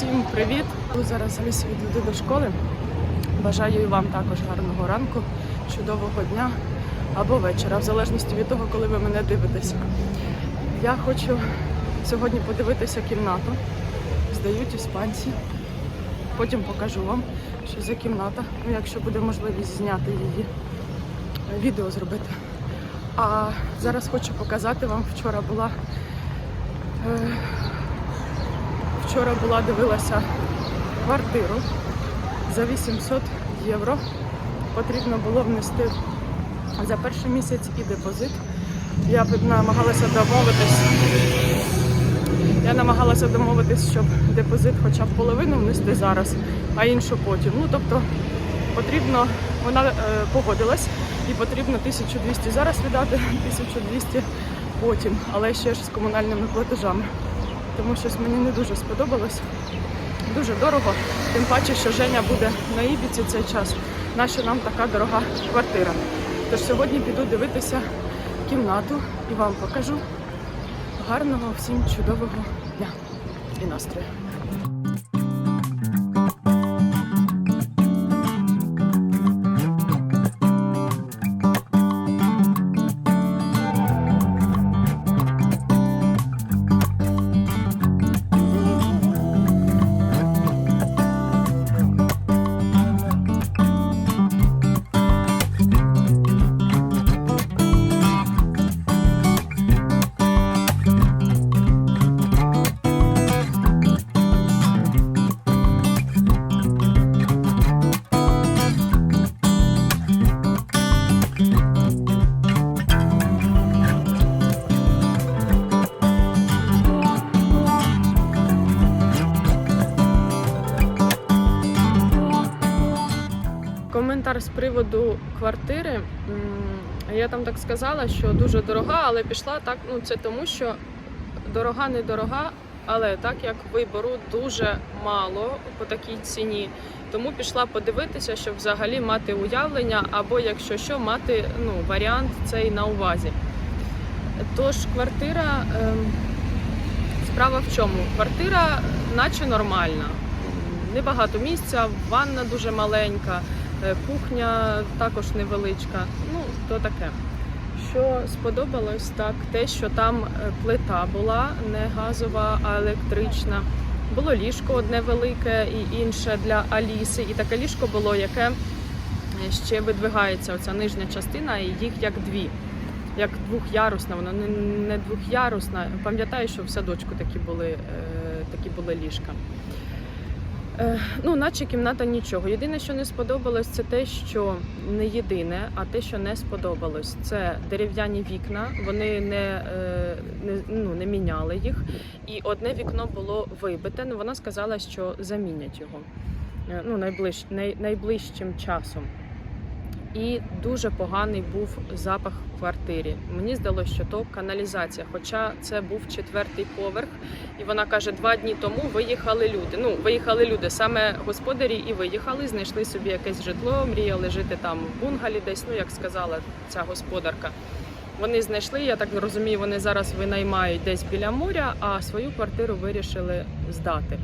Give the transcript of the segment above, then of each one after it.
Всім привіт! Зараз Алісі відведу до школи. Бажаю вам також гарного ранку, чудового дня або вечора, в залежності від того, коли ви мене дивитесь. Я хочу сьогодні подивитися кімнату. Здають іспанці. Потім покажу вам, що за кімната, ну, якщо буде можливість зняти її, відео зробити. А зараз хочу показати вам, вчора була. е, Вчора була дивилася квартиру за 800 євро. Потрібно було внести за перший місяць і депозит. Я намагалася домовитись. Я намагалася домовитись, щоб депозит хоча б половину внести зараз, а іншу потім. Ну тобто потрібно, вона е, погодилась і потрібно 1200 зараз віддати, 1200 потім, але ще ж з комунальними платежами тому щось мені не дуже сподобалось. Дуже дорого, тим паче, що Женя буде на Ібіці цей час. Наша нам така дорога квартира. Тож сьогодні піду дивитися кімнату і вам покажу гарного всім чудового дня і настрою. Коментар з приводу квартири. Я там так сказала, що дуже дорога, але пішла так. Ну це тому, що дорога не дорога, але так як вибору дуже мало по такій ціні, тому пішла подивитися, щоб взагалі мати уявлення, або якщо що, мати ну, варіант цей на увазі. Тож квартира, ем, справа в чому? Квартира, наче нормальна, небагато місця, ванна дуже маленька. Е, Кухня також невеличка. Ну, то таке. Що сподобалось, так, те, що там е, плита була не газова, а електрична. Було ліжко одне велике і інше для Аліси. І таке ліжко було, яке е, ще видвигається, оця нижня частина, і їх як дві. Як двохярусна, вона не, двохярусна. Пам'ятаю, що в садочку такі були, такі були ліжка. Е, Ну, наче кімната нічого. Єдине, що не сподобалось, це те, що не єдине, а те, що не сподобалось, це дерев'яні вікна. Вони не, е, не, ну, не міняли їх. І одне вікно було вибите. Ну, вона сказала, що замінять його е, ну, найближ, най, найближчим часом. І дуже поганий був запах в квартирі. Мені здалося, що то каналізація. Хоча це був четвертий поверх, і вона каже, два дні тому виїхали люди. Ну, виїхали люди, саме господарі і виїхали, знайшли собі якесь житло, мріяли жити там в бунгалі, десь, ну як сказала ця господарка. Вони знайшли, я так розумію, вони зараз винаймають десь біля моря, а свою квартиру вирішили здати.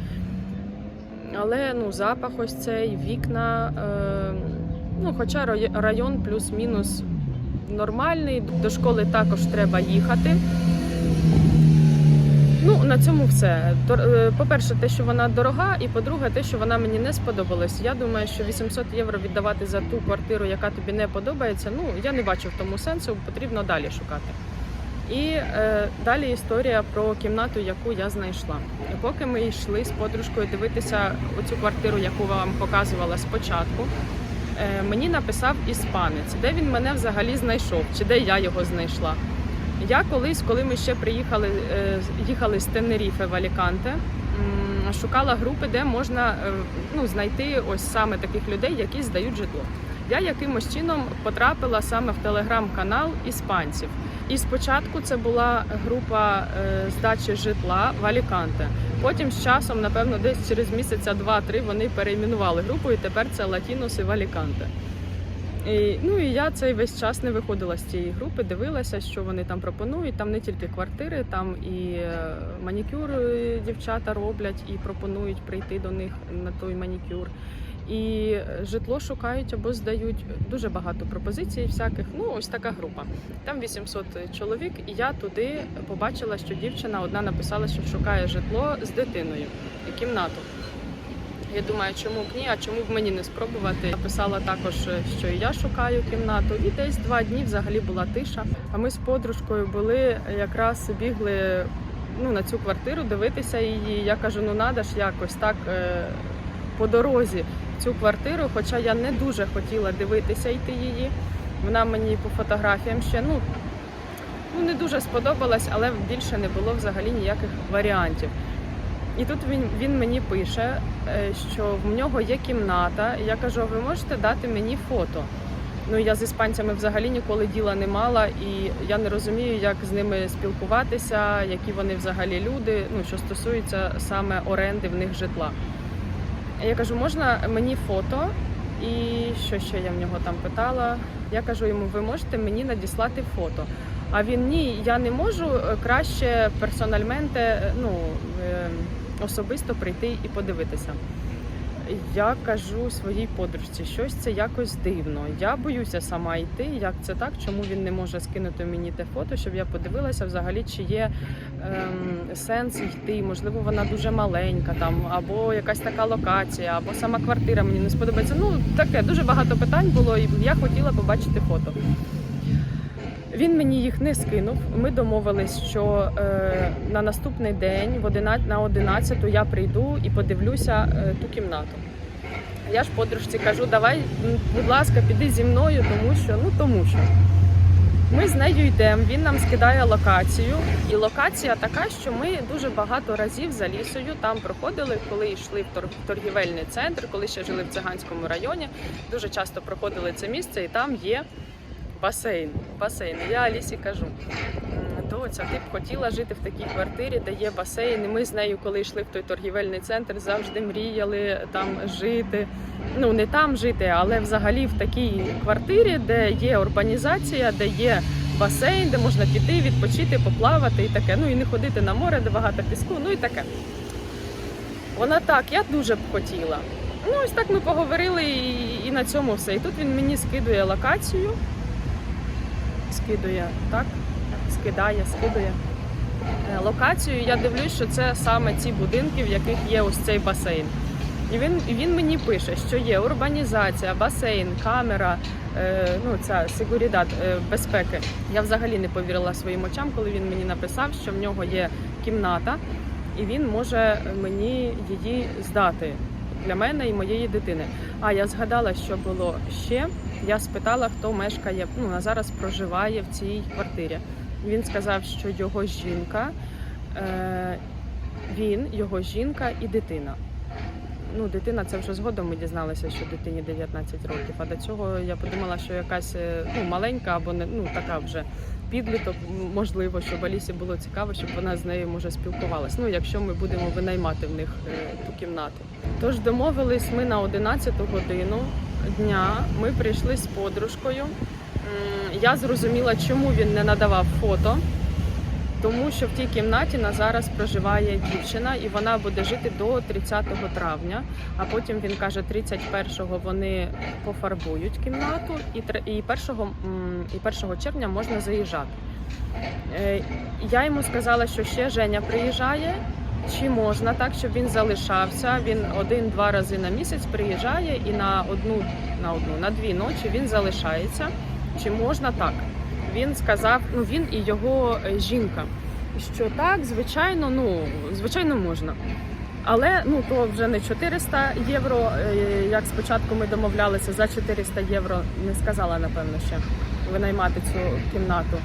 Але ну, запах ось цей, вікна. Е, ну, хоча район плюс-мінус нормальний, до школи також треба їхати. Ну, на цьому все. Е, По-перше, те, що вона дорога, і по-друге, те, що вона мені не сподобалась. Я думаю, що 800 євро віддавати за ту квартиру, яка тобі не подобається, ну я не бачу в тому сенсу, потрібно далі шукати. І е, далі історія про кімнату, яку я знайшла. Поки ми йшли з подружкою дивитися оцю квартиру, яку вам показувала спочатку, мені написав іспанець, де він мене взагалі знайшов, чи де я його знайшла. Я колись, коли ми ще приїхали, е, їхали з Тенеріфе в Аліканте, шукала групи, де можна е, ну, знайти ось саме таких людей, які здають житло. Я якимось чином потрапила саме в телеграм-канал іспанців. І спочатку це була група е, здачі житла в Аліканте. Потім з часом, напевно, десь через місяця два-три вони перейменували групу, і тепер це Латіноси в Аліканте. І, ну і я цей весь час не виходила з цієї групи, дивилася, що вони там пропонують. Там не тільки квартири, там і е, манікюр дівчата роблять і пропонують прийти до них на той манікюр. І житло шукають або здають дуже багато пропозицій всяких. Ну, ось така група. Там 800 чоловік, і я туди побачила, що дівчина одна написала, що шукає житло з дитиною і кімнату. Я думаю, чому б ні, а чому б мені не спробувати? Написала також, що я шукаю кімнату. І десь два дні взагалі була тиша. А ми з подружкою були якраз бігли ну, на цю квартиру дивитися її. Я кажу, ну надо ж якось так е, по дорозі цю квартиру, хоча я не дуже хотіла дивитися йти її. Вона мені по фотографіям ще ну, ну не дуже сподобалась, але більше не було взагалі ніяких варіантів. І тут він, він мені пише, е, що в нього є кімната. Я кажу, ви можете дати мені фото? Ну я з іспанцями взагалі ніколи діла не мала, і я не розумію, як з ними спілкуватися, які вони взагалі люди, ну що стосується саме оренди в них житла. Я кажу, можна мені фото? І що ще я в нього там питала? Я кажу йому, ви можете мені надіслати фото. А він ні, я не можу краще персональменте, ну е, особисто прийти і подивитися. Я кажу своїй подружці, щось це якось дивно. Я боюся сама йти. Як це так? Чому він не може скинути мені те фото, щоб я подивилася взагалі, чи є ем, сенс йти? Можливо, вона дуже маленька там, або якась така локація, або сама квартира мені не сподобається. Ну таке дуже багато питань було, і я хотіла побачити фото. Він мені їх не скинув. Ми домовились, що е, на наступний день, в 11, на 11 я прийду і подивлюся е, ту кімнату. Я ж подружці кажу, давай, будь ласка, піди зі мною, тому що ну тому що. Ми з нею йдемо, він нам скидає локацію, і локація така, що ми дуже багато разів за лісою там проходили, коли йшли в тор- в торгівельний центр, коли ще жили в циганському районі. Дуже часто проходили це місце, і там є басейн. Басейн. Я Алісі кажу. Доця, ти б хотіла жити в такій квартирі, де є басейн. Ми з нею, коли йшли в той торгівельний центр, завжди мріяли там жити. Ну не там жити, але взагалі в такій квартирі, де є урбанізація, де є басейн, де можна піти, відпочити, поплавати і таке. Ну і не ходити на море, де багато піску, ну і таке. Вона так, я дуже б хотіла. Ну, ось так ми поговорили і, і на цьому все. І тут він мені скидує локацію. Скидує, так? Скидає, скидує. Е, Локацію. Я дивлюсь, що це саме ці будинки, в яких є ось цей басейн. І він, він мені пише, що є урбанізація, басейн, камера, е, ну ця seguridad, е, безпеки. Я взагалі не повірила своїм очам, коли він мені написав, що в нього є кімната, і він може мені її здати для мене і моєї дитини. А я згадала, що було ще. Я спитала, хто мешкає, ну на зараз проживає в цій квартирі. Він сказав, що його жінка, е, він, його жінка і дитина. Ну, дитина це вже згодом ми дізналися, що дитині 19 років. А до цього я подумала, що якась е, ну, маленька або не ну така вже підліток, можливо, щоб Алісі було цікаво, щоб вона з нею може спілкувалась. Ну, якщо ми будемо винаймати в них е, ту кімнату. Тож домовились ми на 11 годину дня. Ми прийшли з подружкою. Я зрозуміла, чому він не надавав фото. Тому що в тій кімнаті на зараз проживає дівчина, і вона буде жити до 30 травня. А потім він каже, 31-го вони пофарбують кімнату, і 1, м, і 1 червня можна заїжджати. Е, Я йому сказала, що ще Женя приїжджає. Чи можна так, щоб він залишався? Він один-два рази на місяць приїжджає і на одну, на одну, на дві ночі він залишається. Чи можна так? Він сказав, ну він і його е, жінка, що так, звичайно, ну звичайно можна. Але ну то вже не 400 євро. е, Як спочатку ми домовлялися за 400 євро, не сказала напевно ще винаймати цю кімнату.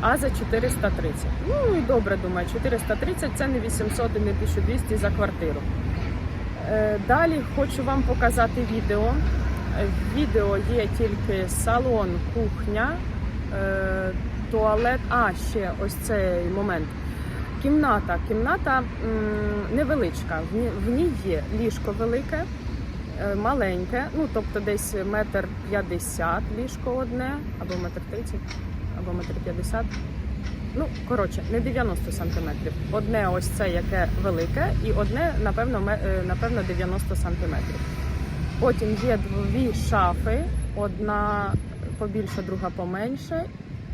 А за 430. Ну і добре, думаю, 430 це не 800 і не 1200 за квартиру. Е, Далі хочу вам показати відео. Відео є тільки салон, кухня, туалет. А, ще ось цей момент. Кімната. Кімната невеличка. В ній, є ліжко велике, Е, Маленьке, ну тобто десь метр п'ятдесят ліжко одне, або метр тридцять, або метр п'ятдесят. Ну, коротше, не 90 сантиметрів. Одне ось це яке велике, і одне, напевно, е, напевно 90 сантиметрів. Потім є дві шафи, одна побільше, друга поменше.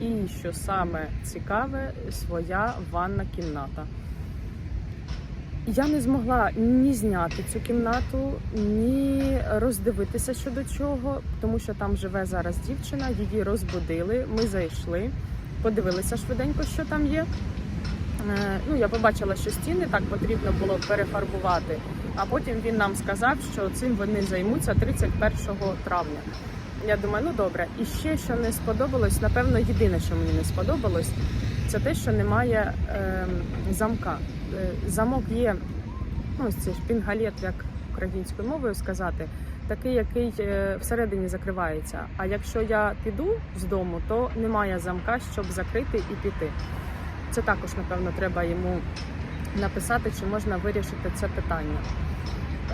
І що саме цікаве, своя ванна кімната. Я не змогла ні зняти цю кімнату, ні роздивитися щодо чого, тому що там живе зараз дівчина, її розбудили. Ми зайшли, подивилися швиденько, що там є. Е, Ну, я побачила, що стіни так потрібно було перефарбувати. А потім він нам сказав, що цим вони займуться 31 травня. Я думаю, ну добре. І ще що не сподобалось, напевно, єдине, що мені не сподобалось, це те, що немає е, замка. Замок є, ну це шпінгалет, як українською мовою сказати, такий, який е, всередині закривається. А якщо я піду з дому, то немає замка, щоб закрити і піти. Це також, напевно, треба йому написати, чи можна вирішити це питання.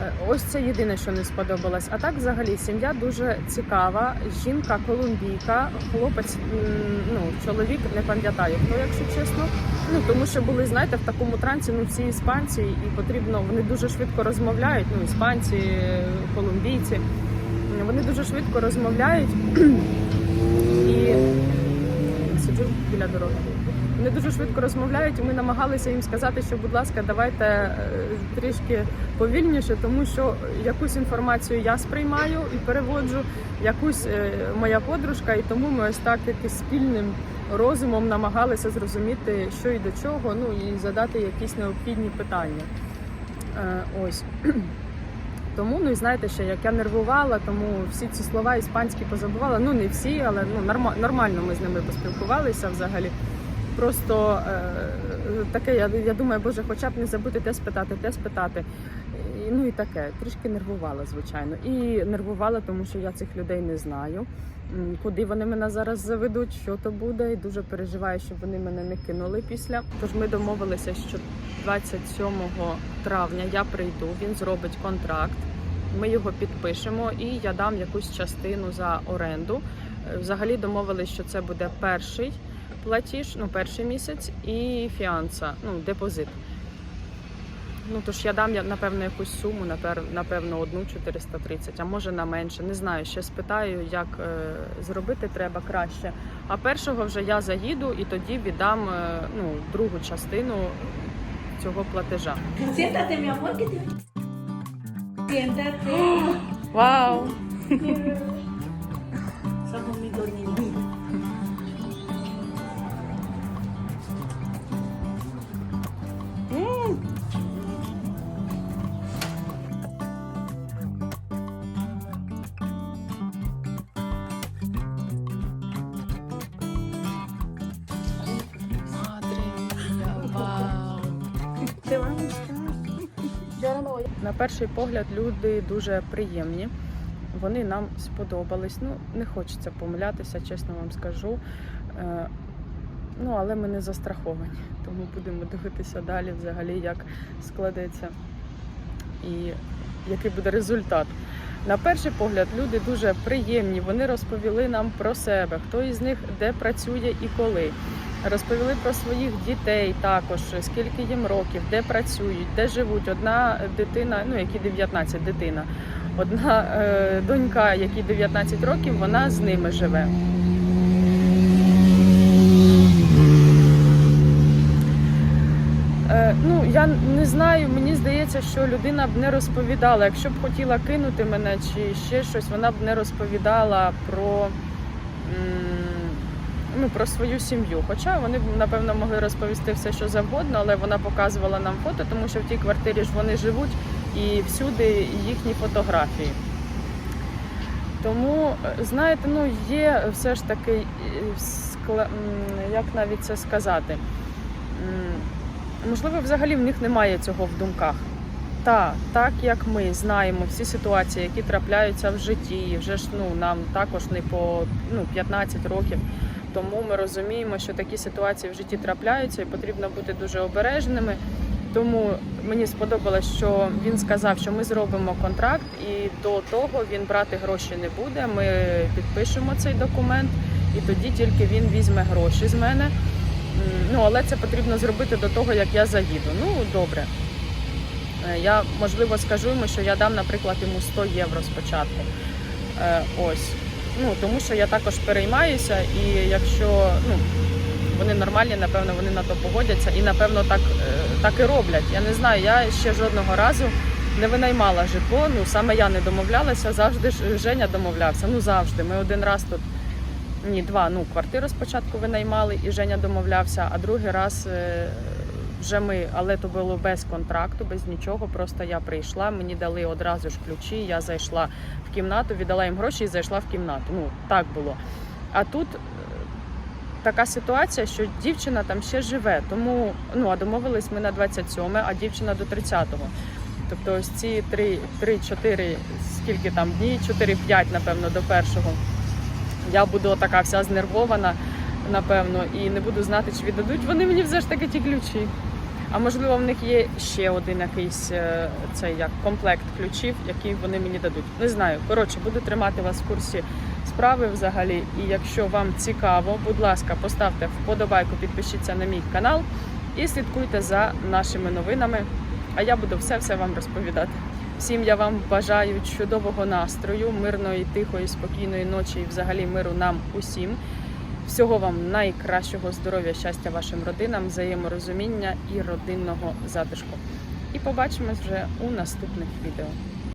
Е, Ось це єдине, що не сподобалось. А так, взагалі, сім'я дуже цікава. Жінка колумбійка, хлопець, ну чоловік не пам'ятаю хто, якщо чесно. Ну тому що були, знаєте, в такому трансі, ну всі іспанці, і потрібно вони дуже швидко розмовляють. Ну, іспанці, колумбійці. Вони дуже швидко розмовляють біля дороги. Вони дуже швидко розмовляють, і ми намагалися їм сказати, що, будь ласка, давайте е, трішки повільніше, тому що якусь інформацію я сприймаю і переводжу, якусь е, моя подружка, і тому ми ось так якось спільним розумом намагалися зрозуміти, що і до чого, ну і задати якісь необхідні питання. Е, Ось. Тому, ну і знаєте, ще як я нервувала, тому всі ці слова іспанські позабувала. Ну не всі, але ну норма- нормально ми з ними поспілкувалися взагалі. Просто е, таке, я, я думаю, боже, хоча б не забути те спитати, те спитати. Ну і таке, трішки нервувала, звичайно. І нервувала, тому що я цих людей не знаю. Куди вони мене зараз заведуть, що то буде, і дуже переживаю, щоб вони мене не кинули після. Тож ми домовилися, що 27 травня я прийду, він зробить контракт. Ми його підпишемо, і я дам якусь частину за оренду. Е, Взагалі домовились, що це буде перший платіж, ну перший місяць, і фіанса, ну депозит. Ну тож я дам напевно якусь суму, напевно, одну 430, а може на менше. Не знаю. Ще спитаю, як е, зробити треба краще. А першого вже я заїду і тоді віддам е, ну, другу частину цього платежа. Te... Siéntate. Вау! Перший погляд люди дуже приємні. Вони нам сподобались. Ну, не хочеться помилятися, чесно вам скажу. Е, Ну, але ми не застраховані, тому будемо дивитися далі, взагалі, як складеться і який буде результат. На перший погляд, люди дуже приємні. Вони розповіли нам про себе, хто із них де працює і коли. Розповіли про своїх дітей також, скільки їм років, де працюють, де живуть. Одна дитина, ну які 19 дитина, одна е, донька, якій 19 років, вона з ними живе. Е, ну я не знаю, мені здається, що людина б не розповідала. Якщо б хотіла кинути мене чи ще щось, вона б не розповідала про, м, ну, про свою сім'ю. Хоча вони напевно могли розповісти все, що завгодно, але вона показувала нам фото, тому що в тій квартирі ж вони живуть і всюди їхні фотографії. Тому, е, знаєте, ну є все ж таки, е, як навіть це сказати. Можливо, взагалі в них немає цього в думках. Та, так як ми знаємо всі ситуації, які трапляються в житті, вже ж ну нам також не по ну 15 років. Тому ми розуміємо, що такі ситуації в житті трапляються, і потрібно бути дуже обережними. Тому мені сподобалось, що він сказав, що ми зробимо контракт, і до того він брати гроші не буде. Ми підпишемо цей документ, і тоді тільки він візьме гроші з мене. Ну, але це потрібно зробити до того, як я заїду. Ну, добре. Е, Я можливо скажу йому, що я дам, наприклад, йому 100 євро спочатку. Е, Ось. Ну, тому що я також переймаюся, і якщо ну, вони нормальні, напевно, вони на то погодяться і напевно так, е, так і роблять. Я не знаю, я ще жодного разу не винаймала житло. Ну саме я не домовлялася, завжди ж Женя домовлявся. Ну завжди. Ми один раз тут. Ні, два. Ну, квартиру спочатку винаймали, і Женя домовлявся, а другий раз е, вже ми, але то було без контракту, без нічого. Просто я прийшла, мені дали одразу ж ключі. Я зайшла в кімнату, віддала їм гроші і зайшла в кімнату. Ну так було. А тут е, така ситуація, що дівчина там ще живе, тому ну а домовились ми на 27, а дівчина до 30-го. Тобто ось ці 3-4, скільки там дні, 4-5, напевно, до першого. Я буду така вся знервована, напевно, і не буду знати, чи віддадуть вони мені все ж таки ті ключі. А можливо, в них є ще один якийсь е, цей як комплект ключів, який вони мені дадуть. Не знаю. Коротше, буду тримати вас в курсі справи взагалі. І якщо вам цікаво, будь ласка, поставте вподобайку, підпишіться на мій канал і слідкуйте за нашими новинами. А я буду все-все вам розповідати. Всім я вам бажаю чудового настрою, мирної, тихої, спокійної ночі і взагалі миру нам усім. Всього вам найкращого здоров'я, щастя вашим родинам, взаєморозуміння і родинного затишку. І побачимось вже у наступних відео.